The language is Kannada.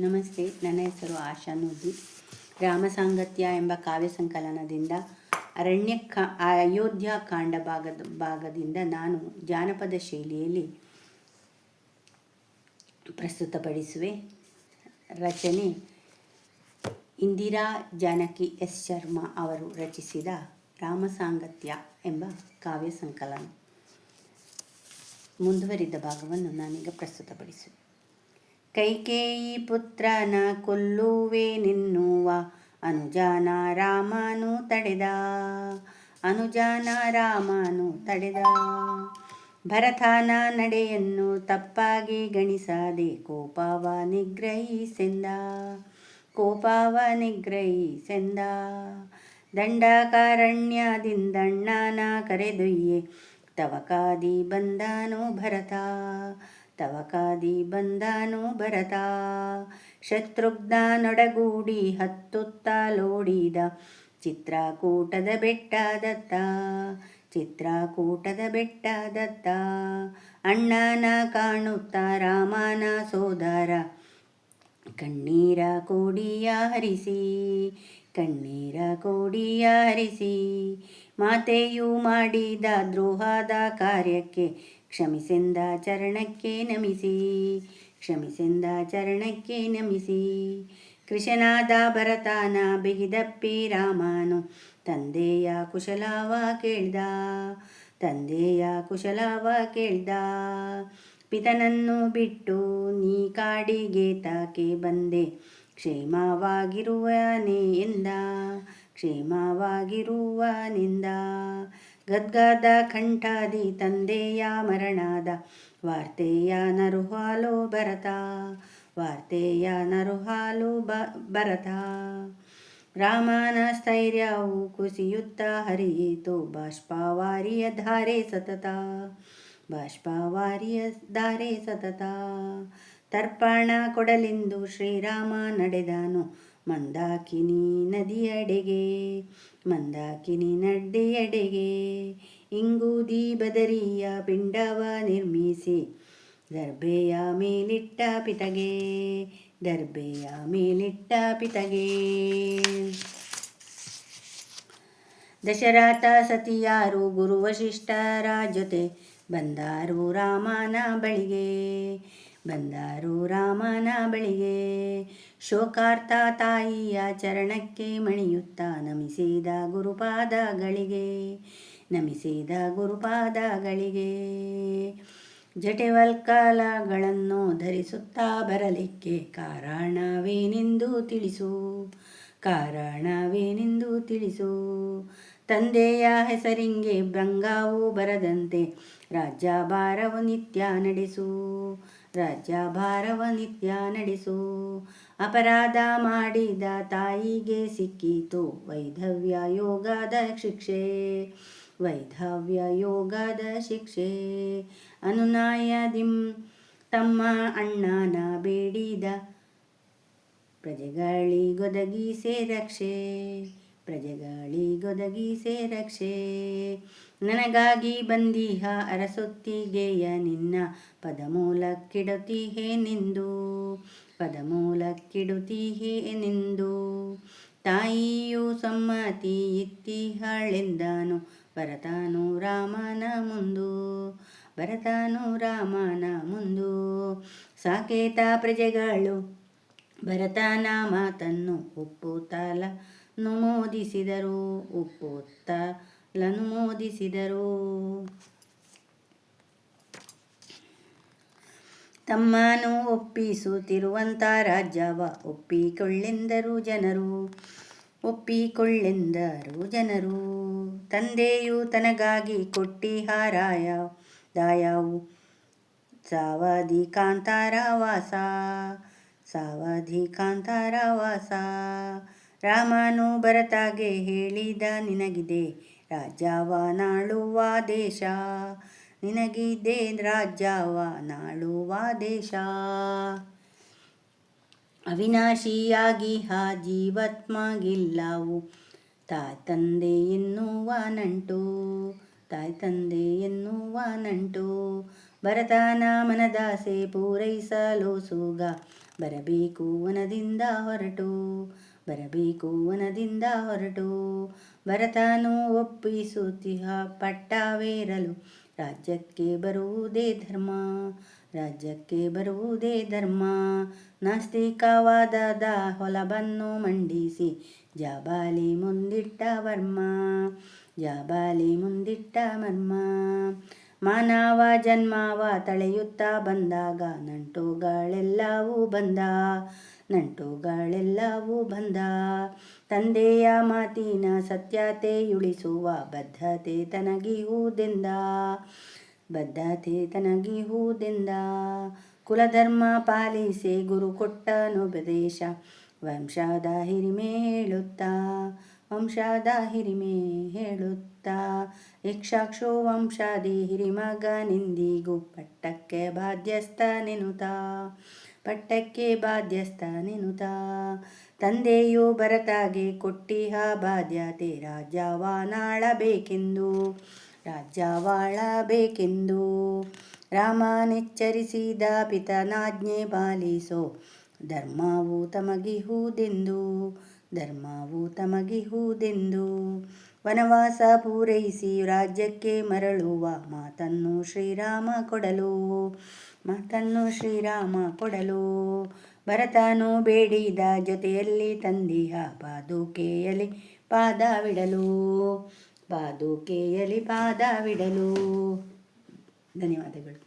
ನಮಸ್ತೆ, ನನ್ನ ಹೆಸರು ಆಶಾ ನೂಜಿ. ರಾಮಸಾಂಗತ್ಯ ಎಂಬ ಕಾವ್ಯ ಸಂಕಲನದಿಂದ ಅರಣ್ಯ ಕಾ, ಅಯೋಧ್ಯ ಕಾಂಡ ಭಾಗದ, ಭಾಗದಿಂದ ನಾನು ಜಾನಪದ ಶೈಲಿಯಲ್ಲಿ ಪ್ರಸ್ತುತಪಡಿಸುವೆ. ರಚನೆ ಇಂದಿರಾ ಜಾನಕಿ ಎಸ್ ಶರ್ಮಾ ಅವರು ರಚಿಸಿದ ರಾಮಸಾಂಗತ್ಯ ಎಂಬ ಕಾವ್ಯ ಸಂಕಲನ. ಮುಂದುವರಿದ ಭಾಗವನ್ನು ನಾನೀಗ ಪ್ರಸ್ತುತಪಡಿಸುವೆ. ಕೈಕೇಯಿ ಪುತ್ರನ ಕೊಲ್ಲುವೆ ನಿನ್ನುವ ಅನುಜಾನ ರಾಮನು ತಡೆದ. ಅನುಜಾನ ರಾಮನು ತಡೆದ. ಭರತನ ನಡೆಯನ್ನು ತಪ್ಪಾಗಿ ಗಣಿಸದೆ ಕೋಪವ ನಿಗ್ರಹಿಸೆಂದ. ಕೋಪವ ನಿಗ್ರಹಿಸೆಂದ. ದಂಡಕಾರಣ್ಯದಿಂದಣ್ಣನ ಕರೆದೊಯ್ಯೆ. ತವಕಾದಿ ಬಂದನು ಭರತ. ತವಕಾದಿ ಬಂದಾನು ಭರತ. ಶತ್ರುಘ್ನನೊಡಗೂಡಿ ಹತ್ತುತ್ತಲೋಡಿದ ಚಿತ್ರಕೂಟದ ಬೆಟ್ಟದತ್ತ ಚಿತ್ರಕೂಟದ ಬೆಟ್ಟದತ್ತ ಅಣ್ಣನ ಕಾಣುತ್ತ ರಾಮನ ಸೋದರ. ಕಣ್ಣೀರ ಕೋಡಿಯ ಹರಿಸಿ, ಕಣ್ಣೀರ ಕೋಡಿಯ ಹರಿಸಿ, ಮಾತೆಯು ಮಾಡಿದ ದ್ರೋಹದ ಕಾರ್ಯಕ್ಕೆ ಕ್ಷಮಿಸೆಂದ ಚರಣಕ್ಕೆ ನಮಿಸಿ, ಕ್ಷಮಿಸೆಂದ ಚರಣಕ್ಕೆ ನಮಿಸಿ. ಕೃಷನಾದ ಭರತಾನ ಬಿಗಿದಪ್ಪಿ ರಾಮನು ತಂದೆಯ ಕುಶಲಾವ ಕೇಳ್ದ, ತಂದೆಯ ಕುಶಲಾವ ಕೇಳ್ದ. ಪಿತನನ್ನು ಬಿಟ್ಟು ನೀ ಕಾಡಿಗೆ ತಾಕೆ ಬಂದೆ ಕ್ಷೇಮವಾಗಿರುವನೇ ಎಂದ ಕ್ಷೇಮವಾಗಿರುವನೆಂದ. ಗದ್ಗದ ಕಂಠಾದಿ ತಂದೆಯ ಮರಣಾದ, ವಾರ್ತೆಯ ನರುಹಾಲೋ ಭರತ, ವಾರ್ತೆಯ ನರುಹಾಲೋ ಬ, ಭರತ. ರಾಮನ ಸ್ಥೈರ್ಯವು ಕುಸಿಯುತ್ತ ಹರಿಯಿತು, ಬಾಷ್ಪವಾರಿಯ ಧಾರೆ ಸತತ, ಬಾಷ್ಪವಾರಿಯ ಧಾರೆ ಸತತ. ತರ್ಪಣ ಕೊಡಲೆಂದು ಶ್ರೀರಾಮ ನಡೆದನು ಮಂದಾಕಿನಿ ನದಿಯಡೆಗೆ, ಮಂದಾಕಿನಿ ನಡ್ಡೆಯಡೆಗೆ, ಇಂಗು ಬದರಿಯ ಪಿಂಡವ ನಿರ್ಮಿಸಿ ದರ್ಬೆಯ ಮೇಲಿಟ್ಟ ಪಿತಗೆ ದರ್ಬೆಯ ಮೇಲಿಟ್ಟ ಪಿತಗೆ. ದಶರಥ ಸತಿಯಾರು ಗುರು ವಶಿಷ್ಠರ ಜೊತೆ ಬಂದಾರು ರಾಮನ ಬಳಿಗೆ, ಬಂದಾರು ರಾಮನ ಬಳಿಗೆ. ಶೋಕಾರ್ಥ ತಾಯಿಯ ಚರಣಕ್ಕೆ ಮಣಿಯುತ್ತ ನಮಿಸಿದ ಗುರುಪಾದಗಳಿಗೆ ನಮಿಸಿದ ಗುರುಪಾದಗಳಿಗೆ. ಜಟೆವಲ್ಕಲಗಳನ್ನು ಧರಿಸುತ್ತಾ ಬರಲಿಕ್ಕೆ ಕಾರಣವೇನೆಂದು ತಿಳಿಸು ಕಾರಣವೇನೆಂದು ತಿಳಿಸು. ತಂದೆಯ ಹೆಸರಿಂಗೆ ಭಂಗಾವು ಬರದಂತೆ ರಾಜ್ಯಭಾರವು ನಿತ್ಯ ನಡೆಸು ರಾಜ್ಯಭಾರವ ನಿತ್ಯ ನಡೆಸು. ಅಪರಾಧ ಮಾಡಿದ ತಾಯಿಗೆ ಸಿಕ್ಕಿತು ವೈಧವ್ಯ ಯೋಗದ ಶಿಕ್ಷೆ. ವೈಧವ್ಯ ಯೋಗದ ಶಿಕ್ಷೆ. ಅನುನಾಯದಿಂ ತಮ್ಮ ಅಣ್ಣನ ಬೇಡಿದ ಪ್ರಜೆಗಳಿಗೊದಗಿಸೆ ರಕ್ಷೆ. ಪ್ರಜೆಗಳಿಗೊದಗಿಸೆ ರಕ್ಷೆ. ನನಗಾಗಿ ಬಂದೀಹ ಅರಸೊತ್ತಿಗೆಯ ನಿನ್ನ ಪದಮೂಲಕ್ಕಿಡುತ್ತೀಹೇ ನಿಂದು ಪದಮೂಲಕ್ಕಿಡುತ್ತೀಹೇ ನಿಂದು. ತಾಯಿಯು ಸಮ್ಮತಿ ಇತ್ತಿಹಳೆಂದನು, ಬರತಾನು ರಾಮನ ಮುಂದು, ಬರತಾನು ರಾಮನ ಮುಂದು. ಸಾಕೇತ ಪ್ರಜೆಗಳು, ಭರತನ ಮಾತನ್ನು ಒಪ್ಪುತ್ತಲ ನುಮೋದಿಸಿದರು ಒಪ್ಪುತ್ತಲನುಮೋದಿಸಿದರು ತಮ್ಮನು ಒಪ್ಪಿಸುತ್ತಿರುವಂಥ ರಾಜ್ಯವ ಒಪ್ಪಿಕೊಳ್ಳೆಂದರು ಜನರು ಒಪ್ಪಿಕೊಳ್ಳೆಂದರು ಜನರು. ತಂದೆಯು ತನಗಾಗಿ ಕೊಟ್ಟಿ ಹಾರಾಯ, ದಾಯವು. ಸಾವಧಿ ಕಾಂತಾರ ವಾಸ ಸಾವಧಿ ಕಾಂತಾರ ವಾಸ ರಾಮನು ಭರತಾಗೆ ಹೇಳಿದ ನಿನಗಿದೆ ರಾಜ್ಯವ ನಾಳುವ ದೇಶ. ನಿನಗಿದೆ ರಾಜ್ಯವ ನಾಳುವ ದೇಶ. ಅವಿನಾಶಿಯಾಗಿ ಹಾ ಜೀವತ್ಮಗಿಲ್ಲವು ತಾಯ್ ತಂದೆ ಎನ್ನುವ ನಂಟು, ತಾಯ್ ತಂದೆ ಎನ್ನುವ ನಂಟು. ಭರತನ ಮನದಾಸೆ ಪೂರೈಸಲು ಸುಗ, ಬರಬೇಕು ವನದಿಂದ ಹೊರಟು. ಬರಬೇಕು ವನದಿಂದ ಹೊರಟು. ಭರತನು ಒಪ್ಪಿಸುತ್ತಿಹ ಪಟ್ಟವೇರಲು, ರಾಜ್ಯಕ್ಕೆ ಬರುವುದೇ ಧರ್ಮ, ರಾಜ್ಯಕ್ಕೆ ಬರುವುದೇ ಧರ್ಮ. ನಾಸ್ತಿಕವಾದದ ಹೊಲವನ್ನು ಮಂಡಿಸಿ, ಜಾಬಾಲಿ ಮುಂದಿಟ್ಟ ವರ್ಮ, ಜಾಬಾಲಿ ಮುಂದಿಟ್ಟ ಮರ್ಮ. ಮಾನವ ಜನ್ಮವ ತಳೆಯುತ್ತಾ ಬಂದಾಗ, ನಂಟುಗಳೆಲ್ಲವೂ ಬಂದ. ನಂಟುಗಳೆಲ್ಲವೂ ಬಂದ. ತಂದೆಯ ಮಾತಿನ ಸತ್ಯತೆಯುಳಿಸುವ ಬದ್ಧತೆ ತನಗಿಹುದೆಂದ ಬದ್ಧತೆ ತನಗಿಹುದೆಂದ ಕುಲಧರ್ಮ ಪಾಲಿಸಿ ಗುರು ಕೊಟ್ಟನುಪದೇಶ, ವಂಶದ ಹಿರಿಮೆ ಹೇಳುತ್ತಾ, ವಂಶದ ಹಿರಿಮೆ ಹೇಳುತ್ತಾ. ಇಕ್ಷಾಕ್ಷು ವಂಶಾದಿ ಹಿರಿಮಗನಿಂದಿಗೂ ಪಟ್ಟಕ್ಕೆ ಬಾಧ್ಯಸ್ಥನೆನುತಾ ಪಟ್ಟಕ್ಕೆ ಬಾಧ್ಯಸ್ಥನೆನುತಾ. ತಂದೆಯು ಭರತಾಗೆ ಕೊಟ್ಟಿಹ ಬಾಧ್ಯತೆ ರಾಜ್ಯವಾನಾಳಬೇಕೆಂದು. ರಾಜ್ಯವಾಳಬೇಕೆಂದು. ರಾಮನೆಚ್ಚರಿಸಿದ ಪಿತನಾಜ್ಞೆ ಪಾಲಿಸೋ. ಧರ್ಮವು ತಮಗಿಹುದೆಂದು. ಧರ್ಮವು ತಮಗಿಹುದೆಂದು. ವನವಾಸ ಪೂರೈಸಿ ರಾಜ್ಯಕ್ಕೆ ಮರಳುವ ಮಾತನ್ನು ಶ್ರೀರಾಮ ಕೊಡಲು. ಮಾತನ್ನು ಶ್ರೀರಾಮ ಕೊಡಲು. ಭರತನು ಬೇಡಿದ ಜೊತೆಯಲ್ಲಿ ತಂದಿಹ ಪಾದುಕೆಯಲ್ಲಿ ಪಾದವಿಡಲು ಪಾದುಕೆಯಲ್ಲಿ ಪಾದವಿಡಲು ಧನ್ಯವಾದಗಳು.